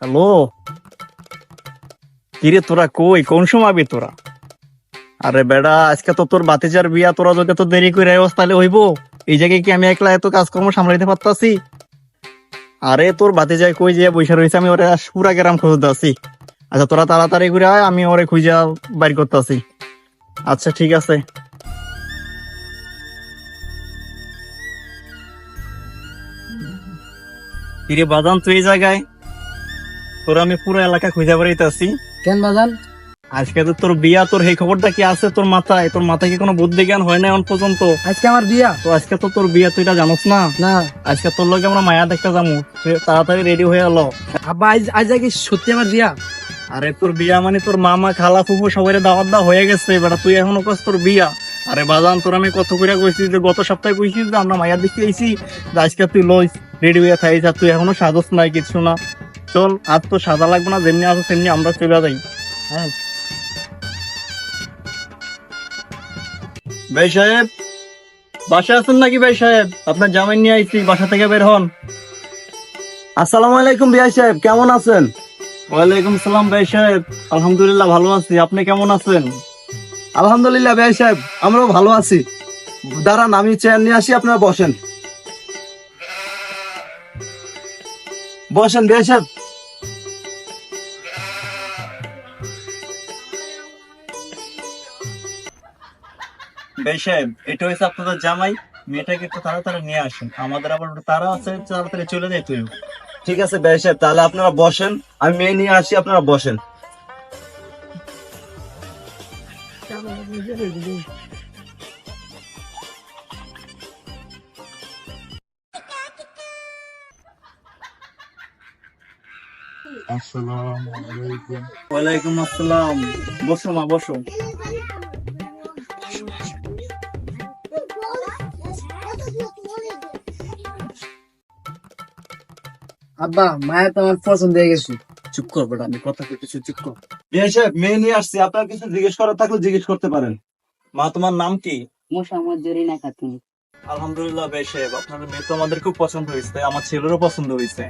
Hello? কিরে তোরা কই? কোন সময় তোরা? আরে বেডা, আজকে তো তোর বাতিজার বিয়া, তোরা যদি তো দেরি করে আইস তাহলে হইব। এই জায়গায় কি আমি একলা এত কাজকর্ম সামলাইতে পারতাছি? আরে তোর বাতিজায় কই যে বৈশা রয়েছে আমি ওরে পুরা গ্রাম খুঁজতে আছি আচ্ছা তোরা তাড়াতাড়ি করে আয়, আমি ওরে খুঁজে বাইর করতেছি। আচ্ছা ঠিক আছে। কিরে বাদাম, তুই এই জায়গায়? তোর আমি পুরো এলাকা খুঁজে বেড়াইতেছি। কেন বাজান? আজকে তো তোর বিয়া তোর এই খবরটা কি আছে তোর মাথায়? তোর মাথায় কি কোনো বুদ্ধি জ্ঞান হয় না এখন পর্যন্ত? আজকে আমার বিয়া। তো আজকে তো তোর বিয়া তুই এটা জানোস না? না। আজকে তোর লগে আমরা মায়া দেখতে যাব। তাড়াতাড়ি রেডি হয়ে এলো আব্বা আজ আজ কি সত্যি আমার বিয়া? আরে তোর বিয়া মানে তোর মামা খালা ফুফু সবাই দাওয়াত দেওয়া হয়ে গেছে বেটা তুই এখনও কস তোর বিয়া? আরে বাজান তোর আমি কত করে কইছি যে গত সপ্তাহে কইছিস যে আমরা মায়া দেখতে আইছি আজকে তুই লইস রেডি হয়ে থাইস আর তুই এখনও সাজস নাই কিছু না। চল আর তো সাদা লাগবে না যেমনি আসো তেমনি আমরা চলে যাই। হ্যাঁ। ভাই সাহেব বাসায় আছেন নাকি ভাই সাহেব? আপনার জামাই নিয়ে আইছি বাসা থেকে বের হন। আসসালামু আলাইকুম বিয়াই সাহেব কেমন আছেন? ওয়ালাইকুম সালাম ভাই সাহেব আলহামদুলিল্লাহ ভালো আছি। আপনি কেমন আছেন? আলহামদুলিল্লাহ ভাই সাহেব আমরাও ভালো আছি। দাঁড়ান আমি চেয়ার নিয়ে আসি আপনারা বসেন। বসেন বিয়াই সাহেব। ভাই সাহেব এটা হয়েছে আপনাদের জামাই মেয়েটাকে একটু তাড়াতাড়ি নিয়ে আসেন। আমাদের আবার তারা আছে তাড়াতাড়ি চলে যায় তুই ঠিক আছে তাহলে আপনারা বসেন আমি মেয়ে নিয়ে আসি আপনারা বসেন। ওয়ালাইকুম আসসালাম। বসো মা বসো। আব্বা মায়া তো আমার পছন্দ হয়ে গেছে। চুপ কর বেটা আমি কথা কইতেছি চুপ কর। বিয়াই সাহেব মেয়ে নিয়ে আসছি আপনার কিছু জিজ্ঞেস করার থাকলে জিজ্ঞেস করতে পারেন। মা তোমার নাম কি? মোসাম্মদ জরিনা খাতুন। আলহামদুলিল্লাহ ভাই সাহেব আপনাদের মেয়ে তো আমাদের খুব পছন্দ হয়েছে তাই আমার ছেলেরও পছন্দ হয়েছে।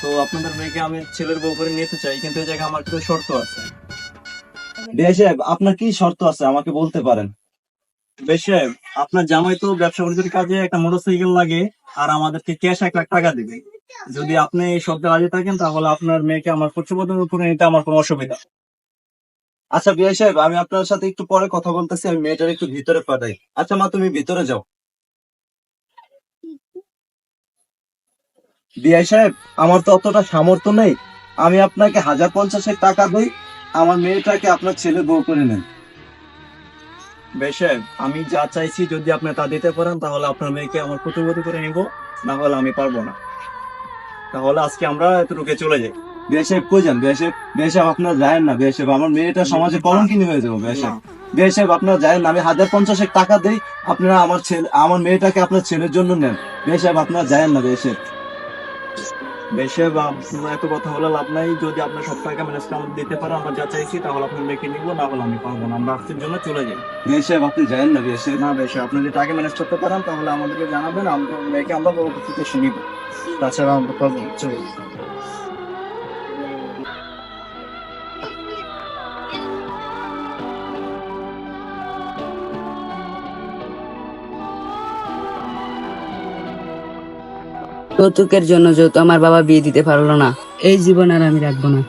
তো আপনাদের মেয়েকে আমি ছেলের বউ করে নিতে চাই কিন্তু এই জায়গায় আমার কিছু শর্ত আছে। বিয়াই সাহেব আপনার কি শর্ত আছে? আমাকে বলতে পারেন। বেশ সাহেব, আপনার জামাই তো ব্যবসা বাণিজ্যের কাজে একটা মোটরসাইকেল লাগে, আর আমাদেরকে ক্যাশ এক লাখ টাকা দিবে। যদি আপনি এই শব্দে রাজি থাকেন, তাহলে আপনার মেয়েকে আমার প্রতিবেদন করে নিতে আমার কোনো অসুবিধা আচ্ছা বিয়াই সাহেব, আমি আপনার সাথে একটু পরে কথা বলতেছি, আমি মেয়েটার একটু ভিতরে পাঠাই। আচ্ছা মা, তুমি ভিতরে যাও। বিয়াই সাহেব, আমার তো অতটা সামর্থ্য নেই। আমি আপনাকে হাজার পঞ্চাশেক টাকা দিই, আমার মেয়েটাকে আপনার ছেলে বউ করে নেন। বেশ আমি যা চাইছি যদি আপনি তা দিতে পারেন, তাহলে আপনার মেয়েকে আমার প্রতিবেদন করে নিব, না হলে আমি পারব না। তাহলে আজকে আমরা এতটুকু চলে যাই। সাহেব, কই যান? বিয়াই সাহেব আপনার যায় না সাহেব। আমার মেয়েটা সমাজে কলঙ্কিনী হয়ে যাব সাহেব। বিয়াই সাহেব যায় না, আমি হাজার পঞ্চাশেক টাকা দেই, আপনারা আমার ছেলে আমার মেয়েটাকে আপনার ছেলের জন্য নেন। বিয়াই আপনার আপনারা যায় না সাহেব। বেশে বা এত কথা হলে লাভ নাই। যদি আপনার সব টাকা ম্যানেজ করে দিতে পারেন আমরা যা চাইছি তাহলে আপনার মেয়েকে নিব না হলে আমি পারব না। আমরা আজকের জন্য চলে যাই। সাহেব আপনি যায় না বিয়াই না বেশে। আপনি যদি টাকা ম্যানেজ করতে পারেন তাহলে আমাদেরকে জানাবেন আমরা মেয়েকে আমরা পরবর্তীতে শুনিব তাছাড়া আমরা পারব। চলো যৌতুকের জন্য যেহেতু আমার বাবা বিয়ে দিতে পারল না। এই জীবন আর আমি রাখব না।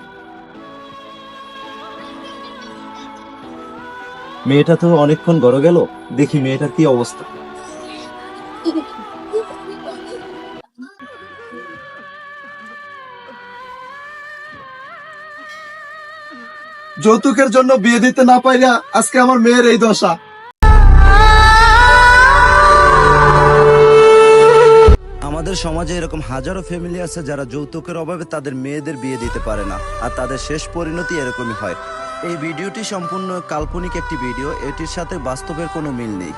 মেয়েটা তো অনেকক্ষণ গড় গেল, দেখি মেয়েটার কি অবস্থা। যৌতুকের জন্য বিয়ে দিতে না পাইরা আজকে আমার মেয়ের এই দশা। আমাদের সমাজে এরকম হাজারো ফ্যামিলি আছে যারা যৌতুকের অভাবে তাদের মেয়েদের বিয়ে দিতে পারে না, আর তাদের শেষ পরিণতি এরকমই হয়। এই ভিডিওটি সম্পূর্ণ কাল্পনিক একটি ভিডিও, এটির সাথে বাস্তবের কোনো মিল নেই।